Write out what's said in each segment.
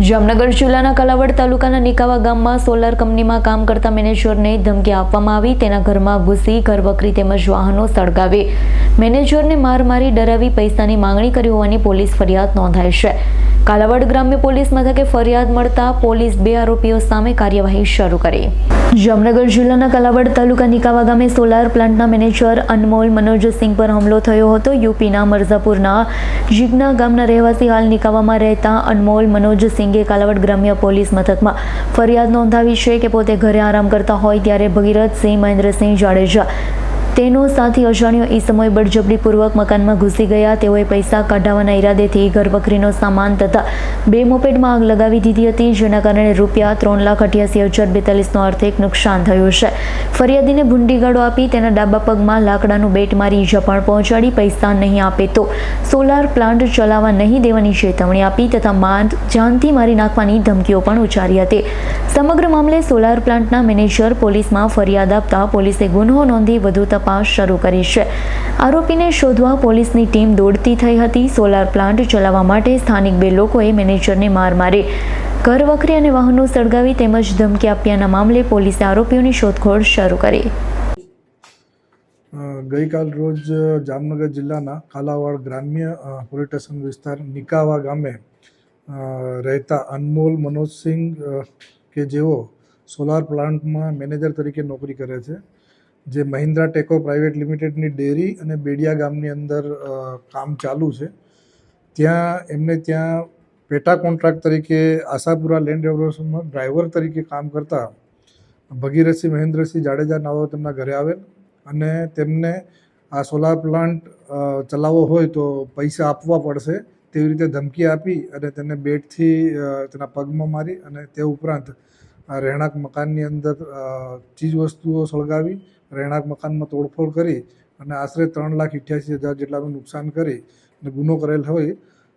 જામનગર જિલ્લાના કલાવડ તાલુકાના નિકાવા ગામમાં સોલાર કંપનીમાં કામ કરતા મેનેજરને ધમકી આપવામાં આવી. તેના ઘરમાં ઘૂસી ઘરવકરી તેમજ વાહનો સળગાવી. મેનેજરને માર મારી ડરાવી પૈસાની માંગણી કરી હોવાની પોલીસ ફરિયાદ નોંધાઈ છે. કાલાવડ ગ્રામ્ય પોલીસ મથકે ફરિયાદ મળતા પોલીસ બે આરોપીઓ સામે કાર્યવાહી શરૂ કરી. જામનગર જિલ્લાના કાલાવડ તાલુકા નિકાવા ગામે સોલાર પ્લાન્ટના મેનેજર અનમોલ મનોજસિંહ પર હુમલો થયો હતો. યુપીના મરઝાપુરના જીગના ગામના રહેવાસી હાલ નિકાવામાં રહેતા અનમોલ મનોજસિંહે કાલાવડ ગ્રામ્ય પોલીસ મથકમાં ફરિયાદ નોંધાવી છે કે પોતે ઘરે આરામ કરતા હોય ત્યારે ભગીરથસિંહ, મહેન્દ્રસિંહ જાડેજા તેનો સાથી અજાણ્યો એ સમય બળજબરીપૂર્વક મકાનમાં ઘૂસી ગયા. તેઓએ પૈસા કાઢાવાના ઈરાદેથી ઘરવખરીનો સામાન તથા બે મોપેડમાં આગ લગાવી દીધી હતી, જેના કારણે રૂપિયા ત્રણ લાખ અઠ્યાસી હજાર બેતાલીસનો આર્થિક નુકસાન થયું છે. ફરિયાદીને ભૂંડીગાળો આપી તેના ડાબા પગમાં લાકડાનું બેટ મારી ઈજા પણ પહોંચાડી. પૈસા નહીં આપે તો સોલાર પ્લાન્ટ ચલાવવા નહીં દેવાની ચેતવણી આપી તથા માન જાનથી મારી નાખવાની ધમકીઓ પણ ઉચ્ચારી હતી. સમગ્ર મામલે સોલાર પ્લાન્ટના મેનેજર પોલીસમાં ફરિયાદ આપતા પોલીસે ગુન્હો નોંધી વધુ તપાસ શરૂ કરી છે. આરોપીને શોધવા પોલીસની ટીમ દોડતી થઈ હતી. સોલાર પ્લાન્ટ ચલાવવા માટે સ્થાનિક બે લોકોએ મેનેજરને માર મારી. ઘર વખરી અને વાહનો સળગાવી તેમજ ધમકી આપ્યાના મામલે પોલીસે આરોપીઓની શોધખોળ શરૂ કરી. ગઈકાલ રોજ જામનગર જિલ્લાના કાલાવાડ ગ્રામ્ય પોલીસ સ્ટેશન વિસ્તાર નિકાવા ગામે રહેતા અનમોલ મનોજસિંહ કે જેઓ સોલાર પ્લાન્ટમાં મેનેજર તરીકે નોકરી કરે છે જે મહિન્દ્રા ટેકો પ્રાઇવેટ લિમિટેડની ડેરી અને બેડિયા ગામની અંદર કામ ચાલુ છે. ત્યાં એમને ત્યાં પેટા કોન્ટ્રાક્ટ તરીકે આશાપુરા લેન્ડ ડેવલપમેન્ટમાં ડ્રાઈવર તરીકે કામ કરતા ભગીરથસિંહ મહેન્દ્રસિંહ જાડેજા નાઓ તેમના ઘરે આવેલ અને તેમને આ સોલાર પ્લાન્ટ ચલાવવો હોય તો પૈસા આપવા પડશે તેવી રીતે ધમકી આપી અને તેને બેટથી તેના પગમાં મારી અને તે ઉપરાંત રહેણાંક મકાનની અંદર ચીજવસ્તુઓ ચીજ વસ્તુઓ સળગાવી, રહેણાંક મકાનમાં તોડફોડ કરી અને આશરે ત્રણ લાખ અઠ્યાસી હજાર જેટલાનું નુકસાન કરી અને ગુનો કરેલ હોય,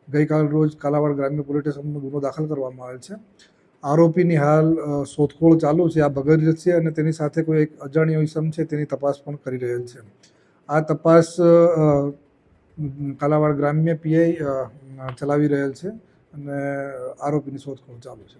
ગઈકાલ રોજ કાલાવાડ ગ્રામ્ય પોલીસ સ્ટેશનમાં ગુનો દાખલ કરવામાં આવેલ છે. આરોપીની હાલ શોધખોળ ચાલુ છે. આ બગર છે અને તેની સાથે કોઈ એક અજાણ્યો ઇસમ છે તેની તપાસ પણ કરી રહેલ છે. આ તપાસ કાલાવાડ ગ્રામ્ય પીઆઈ ચલાવી રહેલ છે અને આરોપીની શોધખોળ ચાલુ છે.